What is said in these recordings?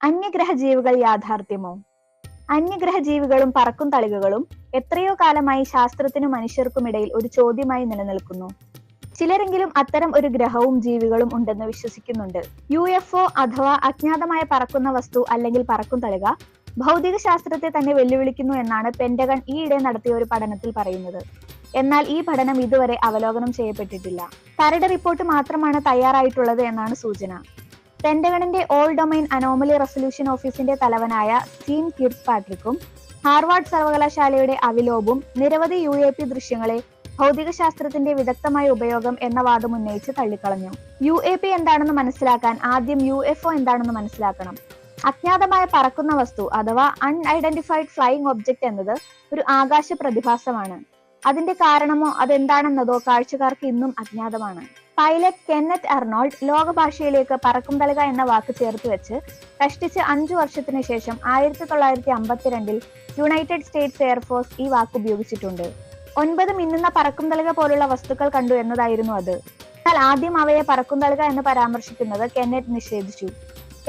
അന്യഗ്രഹ ജീവികൾ യാഥാർത്ഥ്യമോ? അന്യഗ്രഹ ജീവികളും പറക്കും തളികകളും എത്രയോ കാലമായി ശാസ്ത്രത്തിനും മനുഷ്യർക്കുമിടയിൽ ഒരു ചോദ്യമായി നിലനിൽക്കുന്നു. ചിലരെങ്കിലും അത്തരം ഒരു ഗ്രഹവും ജീവികളും ഉണ്ടെന്ന് വിശ്വസിക്കുന്നുണ്ട്. യു എഫ് ഒ അഥവാ അജ്ഞാതമായ പറക്കുന്ന വസ്തു അല്ലെങ്കിൽ പറക്കും തളിക ഭൗതിക ശാസ്ത്രത്തെ തന്നെ വെല്ലുവിളിക്കുന്നു എന്നാണ് പെന്റഗൺ ഈയിടെ നടത്തിയ ഒരു പഠനത്തിൽ പറയുന്നത്. എന്നാൽ ഈ പഠനം ഇതുവരെ അവലോകനം ചെയ്യപ്പെട്ടിട്ടില്ല. കരട് റിപ്പോർട്ട് മാത്രമാണ് തയ്യാറായിട്ടുള്ളത് എന്നാണ് സൂചന. പെന്റഗണിന്റെ ഓൾ ഡൊമൈൻ അനോമലി റെസൊല്യൂഷൻ ഓഫീസിന്റെ തലവനായ സ്റ്റീൻ കിർത്ത് പാട്രിക്കും ഹാർവാർഡ് സർവകലാശാലയുടെ അവിലോബും നിരവധി യു എ പി ദൃശ്യങ്ങളെ ഭൗതികശാസ്ത്രത്തിന്റെ വിദഗ്ധമായ ഉപയോഗം എന്ന വാദം ഉന്നയിച്ച് തള്ളിക്കളഞ്ഞു. യു എ പി എന്താണെന്ന് മനസ്സിലാക്കാൻ ആദ്യം യു എഫ് ഒ എന്താണെന്ന് മനസ്സിലാക്കണം. അജ്ഞാതമായ പറക്കുന്ന വസ്തു അഥവാ അൺഐഡന്റിഫൈഡ് ഫ്ലൈയിങ് ഒബ്ജക്റ്റ് എന്നത് ഒരു ആകാശ പ്രതിഭാസമാണ് അതിന്റെ കാരണമോ അതെന്താണെന്നതോ കാഴ്ചക്കാർക്ക് ഇന്നും അജ്ഞാതമാണ്. പൈലറ്റ് കെന്നറ്റ് അർണോൾഡ് ലോകഭാഷയിലേക്ക് പറക്കും തലക എന്ന വാക്ക് ചേർത്ത് വെച്ച് കഷ്ടിച്ച് അഞ്ചു വർഷത്തിന് ശേഷം ആയിരത്തി തൊള്ളായിരത്തി അമ്പത്തിരണ്ടിൽ യുണൈറ്റഡ് സ്റ്റേറ്റ്സ് എയർഫോഴ്സ് ഈ വാക്ക് ഉപയോഗിച്ചിട്ടുണ്ട്. ഒൻപത് മിന്നുന്ന പറക്കും തലക പോലുള്ള വസ്തുക്കൾ കണ്ടു എന്നതായിരുന്നു അത്. എന്നാൽ ആദ്യം അവയെ പറക്കും തലക എന്ന് പരാമർശിക്കുന്നത് കെന്നറ്റ് നിഷേധിച്ചു.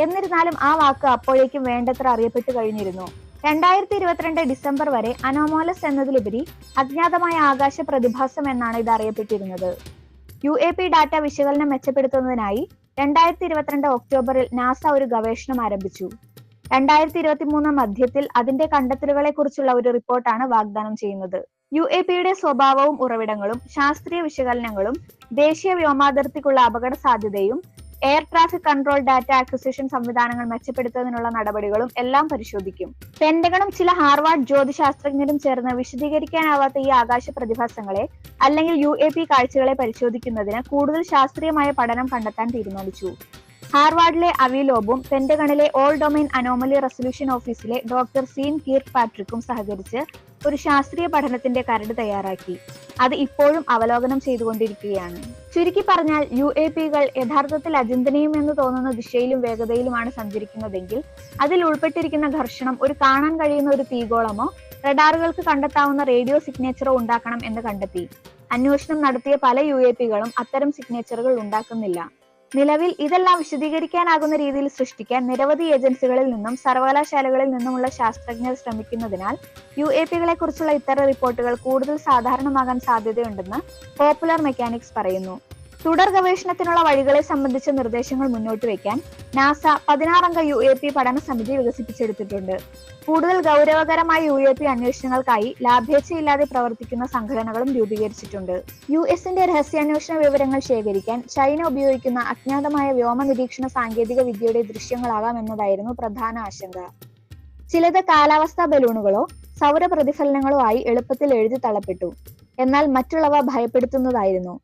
എന്നിരുന്നാലും ആ വാക്ക് അപ്പോഴേക്കും വേണ്ടത്ര അറിയപ്പെട്ടു കഴിഞ്ഞിരുന്നു. രണ്ടായിരത്തി ഇരുപത്തിരണ്ട് ഡിസംബർ വരെ അനോമോലസ് എന്നതിലുപരി അജ്ഞാതമായ ആകാശ പ്രതിഭാസം എന്നാണ് ഇത് അറിയപ്പെട്ടിരുന്നത്. യു എ പി ഡാറ്റ വിശകലനം മെച്ചപ്പെടുത്തുന്നതിനായി രണ്ടായിരത്തി ഇരുപത്തിരണ്ട് ഒക്ടോബറിൽ നാസ ഒരു ഗവേഷണം ആരംഭിച്ചു. രണ്ടായിരത്തി ഇരുപത്തി മൂന്ന് മധ്യത്തിൽ അതിന്റെ കണ്ടെത്തലുകളെ കുറിച്ചുള്ള ഒരു റിപ്പോർട്ടാണ് വാഗ്ദാനം ചെയ്യുന്നത്. യു എ പിയുടെ സ്വഭാവവും ഉറവിടങ്ങളും ശാസ്ത്രീയ വിശകലനങ്ങളും ദേശീയ വ്യോമാതിർത്തിക്കുള്ള അപകട സാധ്യതയും air traffic control data acquisition സംവിധാനങ്ങൾ മെച്ചപ്പെടുത്തുന്നതിനുള്ള നടപടികളും എല്ലാം പരിശോധിക്കും. പെന്റഗണും ചില ഹാർവാർഡ് ജ്യോതിശാസ്ത്രജ്ഞരും ചേർന്ന് വിശദീകരിക്കാനാവാത്ത ഈ ആകാശ പ്രതിഭാസങ്ങളെ അല്ലെങ്കിൽ യു എ പി കാഴ്ചകളെ പരിശോധിക്കുന്നതിന് കൂടുതൽ ശാസ്ത്രീയമായ പഠനം കണ്ടെത്താൻ തീരുമാനിച്ചു. ഹാർവാർഡിലെ അവിലോബും പെന്റഗണിലെ ഓൾ ഡൊമൈൻ അനോമലി റെസൊല്യൂഷൻ ഓഫീസിലെ ഡോക്ടർ സീൻ കീർ പാട്രിക്കും സഹകരിച്ച് ഒരു ശാസ്ത്രീയ പഠനത്തിന്റെ കരട് തയ്യാറാക്കി. അത് ഇപ്പോഴും അവലോകനം ചെയ്തുകൊണ്ടിരിക്കുകയാണ്. ചുരുക്കി പറഞ്ഞാൽ യു എ പികൾ യഥാർത്ഥത്തിൽ അചിന്തനീയം എന്ന് തോന്നുന്ന ദിശയിലും വേഗതയിലുമാണ് സഞ്ചരിക്കുന്നതെങ്കിൽ അതിൽ ഉൾപ്പെട്ടിരിക്കുന്ന ഘർഷണം ഒരു കാണാൻ കഴിയുന്ന ഒരു തീഗോളമോ റഡാറുകൾക്ക് കണ്ടെത്താവുന്ന റേഡിയോ സിഗ്നേച്ചറോ ഉണ്ടാക്കണം എന്ന് കണ്ടെത്തി. അന്വേഷണം നടത്തിയ പല യു എ പികളും അത്തരം സിഗ്നേച്ചറുകൾ ഉണ്ടാക്കുന്നില്ല. നിലവിൽ ഇതെല്ലാം വിശദീകരിക്കാനാകുന്ന രീതിയിൽ സൃഷ്ടിക്കാൻ നിരവധി ഏജൻസികളിൽ നിന്നും സർവകലാശാലകളിൽ നിന്നുമുള്ള ശാസ്ത്രജ്ഞർ ശ്രമിക്കുന്നതിനാൽ യു എ പികളെ കുറിച്ചുള്ള ഇത്തരം റിപ്പോർട്ടുകൾ കൂടുതൽ സാധാരണമാകാൻ സാധ്യതയുണ്ടെന്ന് പോപ്പുലർ മെക്കാനിക്സ് പറയുന്നു. തുടർ ഗവേഷണത്തിനുള്ള വഴികളെ സംബന്ധിച്ച നിർദ്ദേശങ്ങൾ മുന്നോട്ട് വയ്ക്കാൻ നാസ പതിനാറംഗ യു എ പി പഠന സമിതി വികസിപ്പിച്ചെടുത്തിട്ടുണ്ട്. കൂടുതൽ ഗൗരവകരമായ യു എ പി അന്വേഷണങ്ങൾക്കായി ലാഭേച്ഛയില്ലാതെ പ്രവർത്തിക്കുന്ന സംഘടനകളും രൂപീകരിച്ചിട്ടുണ്ട്. യു എസിന്റെ രഹസ്യാന്വേഷണ വിവരങ്ങൾ ശേഖരിക്കാൻ ചൈന ഉപയോഗിക്കുന്ന അജ്ഞാതമായ വ്യോമ നിരീക്ഷണ സാങ്കേതിക വിദ്യയുടെ ദൃശ്യങ്ങളാകാം എന്നതായിരുന്നു പ്രധാന ആശങ്ക. ചിലത് കാലാവസ്ഥാ ബലൂണുകളോ സൗര പ്രതിഫലനങ്ങളോ ആയി എളുപ്പത്തിൽ എഴുതി തള്ളപ്പെട്ടു. എന്നാൽ മറ്റുള്ളവ ഭയപ്പെടുത്തുന്നതായിരുന്നു.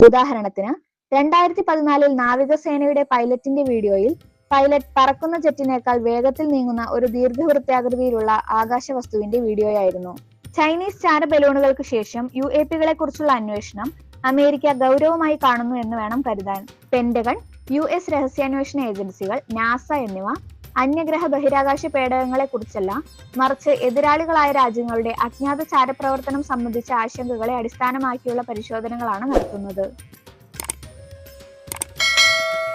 ഉദാഹരണത്തിന് രണ്ടായിരത്തി പതിനാലിൽ നാവികസേനയുടെ പൈലറ്റിന്റെ വീഡിയോയിൽ പൈലറ്റ് പറക്കുന്ന ജെറ്റിനേക്കാൾ വേഗത്തിൽ നീങ്ങുന്ന ഒരു ദീർഘവൃത്താകൃതിയിലുള്ള ആകാശ വസ്തുവിന്റെ വീഡിയോയായിരുന്നു. ചൈനീസ് ചാര ബലൂണുകൾക്ക് ശേഷം യു എ പികളെ കുറിച്ചുള്ള അന്വേഷണം അമേരിക്ക ഗൗരവമായി കാണുന്നു എന്ന് വേണം കരുതാൻ. പെന്റഗൺ യു എസ് രഹസ്യാന്വേഷണ ഏജൻസികൾ നാസ എന്നിവ അന്യഗ്രഹ ബഹിരാകാശ പേടകങ്ങളെ കുറിച്ചല്ല മറിച്ച് എതിരാളികളായ രാജ്യങ്ങളുടെ അജ്ഞാത ചാരപ്രവർത്തനം സംബന്ധിച്ച ആശങ്കകളെ അടിസ്ഥാനമാക്കിയുള്ള പരിശോധനകളാണ് നടത്തുന്നത്.